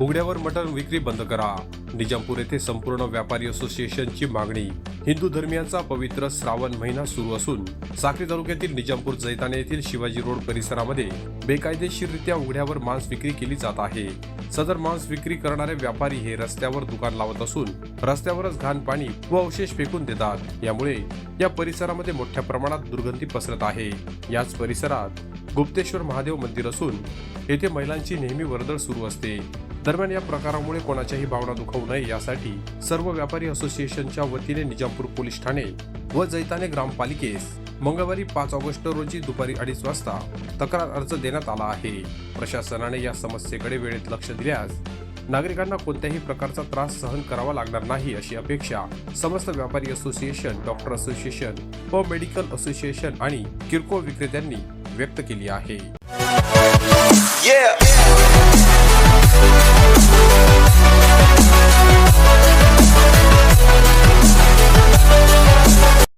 उघड्यावर मटण विक्री बंद करा. निजामपूर येथे संपूर्ण व्यापारी असोसिएशनची मागणी. हिंदू धर्मियांचा पवित्र श्रावण महिना सुरू असून साक्री तालुक्यातील निजामपूर जैताने येथील शिवाजी रोड परिसरामध्ये बेकायदेशीररित्या उघड्यावर मांस विक्री केली जात आहे. सदर मांस विक्री करणारे व्यापारी हे रस्त्यावर दुकान लावत असून रस्त्यावरच घाण पाणी व अवशेष फेकून देतात. यामुळे या परिसरामध्ये मोठ्या प्रमाणात दुर्गंधी पसरत आहे. याच परिसरात गुप्तेश्वर महादेव मंदिर असून येथे महिलांची नेहमी वर्दळ सुरू असते. दरम्यान या प्रकारामुळे कोणाच्याही भावना दुखावू नये यासाठी सर्व व्यापारी असोसिएशनच्या वतीने निजामपूर पोलीस ठाणे व जैताने ग्रामपालिकेस मंगळवारी पाच ऑगस्ट रोजी दुपारी अडीच वाजता तक्रार अर्ज देण्यात आला आहे प्रशासनाने या समस्येकडे वेळेत लक्ष दिल्यास नागरिकांना कोणत्याही प्रकारचा त्रास सहन करावा लागणार नाही अशी अपेक्षा समस्त व्यापारी असोसिएशन डॉक्टर असोसिएशन व मेडिकल असोसिएशन आणि किरकोळ विक्रेत्यांनी व्यक्त केली आहे Yeah.